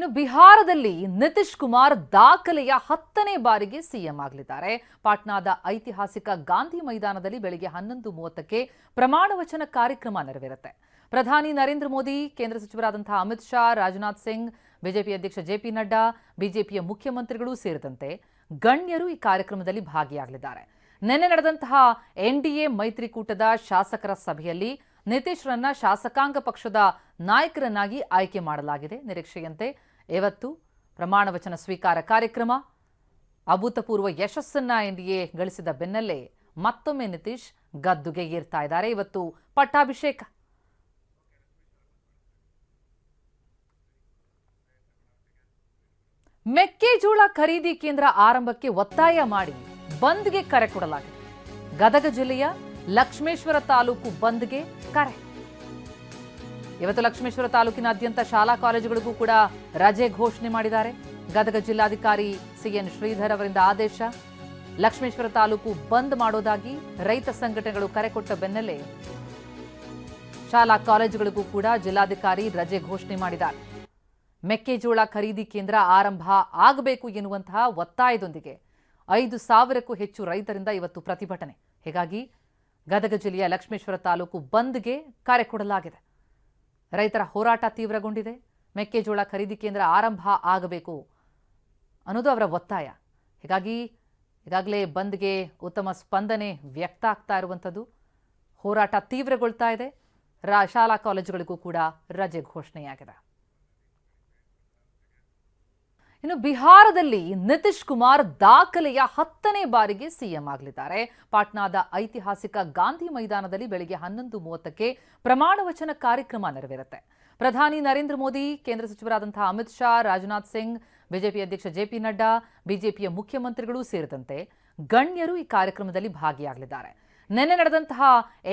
ಇನ್ನು ಬಿಹಾರದಲ್ಲಿ ನಿತೀಶ್ ಕುಮಾರ್ ದಾಖಲೆಯ ಹತ್ತನೇ ಬಾರಿಗೆ ಸಿಎಂ ಆಗಲಿದ್ದಾರೆ. ಪಾಟ್ನಾದ ಐತಿಹಾಸಿಕ ಗಾಂಧಿ ಮೈದಾನದಲ್ಲಿ ಬೆಳಿಗ್ಗೆ ಹನ್ನೊಂದು ಮೂವತ್ತಕ್ಕೆ ಪ್ರಮಾಣ ವಚನ ಕಾರ್ಯಕ್ರಮ ನೆರವೇರುತ್ತೆ. ಪ್ರಧಾನಿ ನರೇಂದ್ರ ಮೋದಿ, ಕೇಂದ್ರ ಸಚಿವರಾದಂತಹ ಅಮಿತ್ ಶಾ, ರಾಜನಾಥ್ ಸಿಂಗ್, ಬಿಜೆಪಿ ಅಧ್ಯಕ್ಷ ಜೆಪಿ ನಡ್ಡಾ, ಬಿಜೆಪಿಯ ಮುಖ್ಯಮಂತ್ರಿಗಳೂ ಸೇರಿದಂತೆ ಗಣ್ಯರು ಈ ಕಾರ್ಯಕ್ರಮದಲ್ಲಿ ಭಾಗಿಯಾಗಲಿದ್ದಾರೆ. ನಿನ್ನೆ ನಡೆದಂತಹ ಎನ್ಡಿಎ ಮೈತ್ರಿಕೂಟದ ಶಾಸಕರ ಸಭೆಯಲ್ಲಿ ನಿತೀಶ್ರನ್ನ ಶಾಸಕಾಂಗ ಪಕ್ಷದ ನಾಯಕರನ್ನಾಗಿ ಆಯ್ಕೆ ಮಾಡಲಾಗಿದೆ. ನಿರೀಕ್ಷೆಯಂತೆ ಇವತ್ತು ಪ್ರಮಾಣ ವಚನ ಸ್ವೀಕಾರ ಕಾರ್ಯಕ್ರಮ. ಅಭೂತಪೂರ್ವ ಯಶಸ್ಸನ್ನ ಎನ್ಡಿಎ ಗಳಿಸಿದ ಬೆನ್ನಲ್ಲೇ ಮತ್ತೊಮ್ಮೆ ನಿತೀಶ್ ಗದ್ದುಗೆ ಏರ್ತಾ ಇದ್ದಾರೆ. ಇವತ್ತು ಪಟ್ಟಾಭಿಷೇಕ. ಮೆಕ್ಕೆಜೋಳ ಖರೀದಿ ಕೇಂದ್ರ ಆರಂಭಕ್ಕೆ ಒತ್ತಾಯ ಮಾಡಿ ಬಂದ್ಗೆ ಕರೆ ಕೊಡಲಾಗಿದೆ. ಗದಗ ಜಿಲ್ಲೆಯ ಲಕ್ಷ್ಮೇಶ್ವರ ತಾಲೂಕು ಬಂದ್ಗೆ ಕರೆ. ಇವತ್ತು ಲಕ್ಷ್ಮೇಶ್ವರ ತಾಲೂಕಿನಾದ್ಯಂತ ಶಾಲಾ ಕಾಲೇಜುಗಳಿಗೂ ಕೂಡ ರಜೆ ಘೋಷಣೆ ಮಾಡಿದ್ದಾರೆ. ಗದಗ ಜಿಲ್ಲಾಧಿಕಾರಿ ಸಿಎನ್ ಶ್ರೀಧರ್ ಅವರಿಂದ ಆದೇಶ. ಲಕ್ಷ್ಮೇಶ್ವರ ತಾಲೂಕು ಬಂದ್ ಮಾಡೋದಾಗಿ ರೈತ ಸಂಘಟನೆಗಳು ಕರೆ ಕೊಟ್ಟ ಬೆನ್ನಲ್ಲೇ ಶಾಲಾ ಕಾಲೇಜುಗಳಿಗೂ ಕೂಡ ಜಿಲ್ಲಾಧಿಕಾರಿ ರಜೆ ಘೋಷಣೆ ಮಾಡಿದ್ದಾರೆ. ಮೆಕ್ಕೆಜೋಳ ಖರೀದಿ ಕೇಂದ್ರ ಆರಂಭ ಆಗಬೇಕು ಎನ್ನುವಂತಹ ಒತ್ತಾಯದೊಂದಿಗೆ ಐದು ಸಾವಿರಕ್ಕೂ ಹೆಚ್ಚು ರೈತರಿಂದ ಇವತ್ತು ಪ್ರತಿಭಟನೆ. ಹೀಗಾಗಿ ಗದಗ ಜಿಲ್ಲೆಯ ಲಕ್ಷ್ಮೇಶ್ವರ ತಾಲೂಕು ಬಂದ್ಗೆ ಕರೆ ಕೊಡಲಾಗಿದೆ. ರೈತರ ಹೋರಾಟ ತೀವ್ರಗೊಂಡಿದೆ. ಮೆಕ್ಕೆಜೋಳ ಖರೀದಿ ಕೇಂದ್ರ ಆರಂಭ ಆಗಬೇಕು ಅನ್ನೋದು ಅವರ ಒತ್ತಾಯ. ಹೀಗಾಗಿ ಈಗಾಗಲೇ ಬಂದ್ಗೆ ಉತ್ತಮ ಸ್ಪಂದನೆ ವ್ಯಕ್ತ ಆಗ್ತಾ ಇರುವಂಥದ್ದು. ಹೋರಾಟ ತೀವ್ರಗೊಳ್ತಾ ಇದೆ. ರಾ, ಶಾಲಾ ಕಾಲೇಜುಗಳಿಗೂ ಕೂಡ ರಜೆ ಘೋಷಣೆಯಾಗಿದೆ. ಇನ್ನು ಬಿಹಾರದಲ್ಲಿ ನಿತೀಶ್ ಕುಮಾರ್ ದಾಖಲೆಯ ಹತ್ತನೇ ಬಾರಿಗೆ ಸಿಎಂ ಆಗಲಿದ್ದಾರೆ. ಪಾಟ್ನಾದ ಐತಿಹಾಸಿಕ ಗಾಂಧಿ ಮೈದಾನದಲ್ಲಿ ಬೆಳಿಗ್ಗೆ ಹನ್ನೊಂದು ಮೂವತ್ತಕ್ಕೆ ಪ್ರಮಾಣ ವಚನ ಕಾರ್ಯಕ್ರಮ ನೆರವೇರುತ್ತೆ. ಪ್ರಧಾನಿ ನರೇಂದ್ರ ಮೋದಿ, ಕೇಂದ್ರ ಸಚಿವರಾದಂತಹ ಅಮಿತ್ ಶಾ, ರಾಜನಾಥ್ ಸಿಂಗ್, ಬಿಜೆಪಿ ಅಧ್ಯಕ್ಷ ಜೆಪಿ ನಡ್ಡಾ, ಬಿಜೆಪಿಯ ಮುಖ್ಯಮಂತ್ರಿಗಳೂ ಸೇರಿದಂತೆ ಗಣ್ಯರು ಈ ಕಾರ್ಯಕ್ರಮದಲ್ಲಿ ಭಾಗಿಯಾಗಲಿದ್ದಾರೆ. ನಿನ್ನೆ ನಡೆದಂತಹ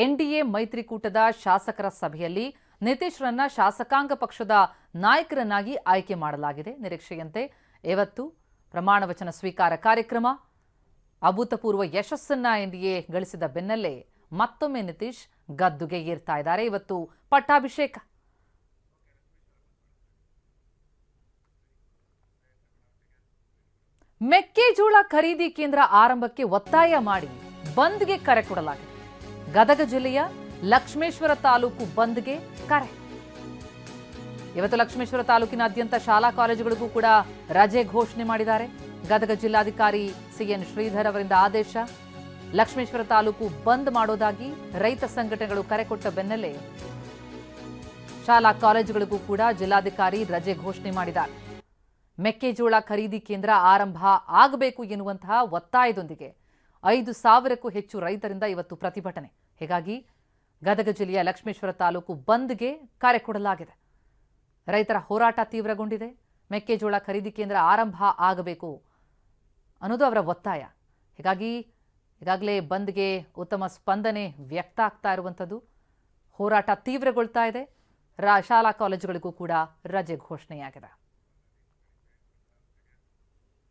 ಎನ್ಡಿಎ ಮೈತ್ರಿಕೂಟದ ಶಾಸಕರ ಸಭೆಯಲ್ಲಿ ನಿತೀಶ್ರನ್ನ ಶಾಸಕಾಂಗ ಪಕ್ಷದ ನಾಯಕರನ್ನಾಗಿ ಆಯ್ಕೆ ಮಾಡಲಾಗಿದೆ. ನಿರೀಕ್ಷೆಯಂತೆ ಇವತ್ತು ಪ್ರಮಾಣ ವಚನ ಸ್ವೀಕಾರ ಕಾರ್ಯಕ್ರಮ, ಅಭೂತಪೂರ್ವ ಯಶಸ್ಸನ್ನ ಎನ್ಡಿಎ ಗಳಿಸಿದ ಬೆನ್ನಲ್ಲೇ ಮತ್ತೊಮ್ಮೆ ನಿತೀಶ್ ಗದ್ದುಗೆ ಏರ್ತಾ ಇದ್ದಾರೆ. ಇವತ್ತು ಪಟ್ಟಾಭಿಷೇಕ. ಮೆಕ್ಕೆಜೋಳ ಖರೀದಿ ಕೇಂದ್ರ ಆರಂಭಕ್ಕೆ ಒತ್ತಾಯ ಮಾಡಿ ಬಂದ್ಗೆ ಕರೆ ಕೊಡಲಾಗಿದೆ. ಗದಗ ಜಿಲ್ಲೆಯ ಲಕ್ಷ್ಮೇಶ್ವರ ತಾಲೂಕು ಬಂದ್ಗೆ ಕರೆ. ಇವತ್ತು ಲಕ್ಷ್ಮೇಶ್ವರ ತಾಲೂಕಿನಾದ್ಯಂತ ಶಾಲಾ ಕಾಲೇಜುಗಳಿಗೂ ಕೂಡ ರಜೆ ಘೋಷಣೆ ಮಾಡಿದ್ದಾರೆ. ಗದಗ ಜಿಲ್ಲಾಧಿಕಾರಿ ಸಿಎನ್ ಶ್ರೀಧರ್ ಅವರಿಂದ ಆದೇಶ. ಲಕ್ಷ್ಮೇಶ್ವರ ತಾಲೂಕು ಬಂದ್ ಮಾಡೋದಾಗಿ ರೈತ ಸಂಘಟನೆಗಳು ಕರೆ ಕೊಟ್ಟ ಬೆನ್ನಲ್ಲೇ ಶಾಲಾ ಕಾಲೇಜುಗಳಿಗೂ ಕೂಡ ಜಿಲ್ಲಾಧಿಕಾರಿ ರಜೆ ಘೋಷಣೆ ಮಾಡಿದ್ದಾರೆ. ಮೆಕ್ಕೆಜೋಳ ಖರೀದಿ ಕೇಂದ್ರ ಆರಂಭ ಆಗಬೇಕು ಎನ್ನುವಂತಹ ಒತ್ತಾಯದೊಂದಿಗೆ ಐದು ಸಾವಿರಕ್ಕೂ ಹೆಚ್ಚು ರೈತರಿಂದ ಇವತ್ತು ಪ್ರತಿಭಟನೆ. ಹೀಗಾಗಿ ಗದಗ ಜಿಲ್ಲೆಯ ಲಕ್ಷ್ಮೇಶ್ವರ ತಾಲೂಕು ಬಂದ್ಗೆ ಕರೆ ಕೊಡಲಾಗಿದೆ ರೈತರ ಹೋರಾಟ ತೀವ್ರಗೊಂಡಿದೆ. ಮೆಕ್ಕೆಜೋಳ ಖರೀದಿ ಕೇಂದ್ರ ಆರಂಭ ಆಗಬೇಕು ಅನ್ನೋದು ಅವರ ಒತ್ತಾಯ. ಹೀಗಾಗಿ ಈಗಾಗಲೇ ಬಂದ್ಗೆ ಉತ್ತಮ ಸ್ಪಂದನೆ ವ್ಯಕ್ತ ಆಗ್ತಾ ಇರುವಂಥದ್ದು. ಹೋರಾಟ ತೀವ್ರಗೊಳ್ತಾ ಇದೆ. ರಾ, ಶಾಲಾ ಕಾಲೇಜುಗಳಿಗೂ ಕೂಡ ರಜೆ ಘೋಷಣೆಯಾಗಿದೆ.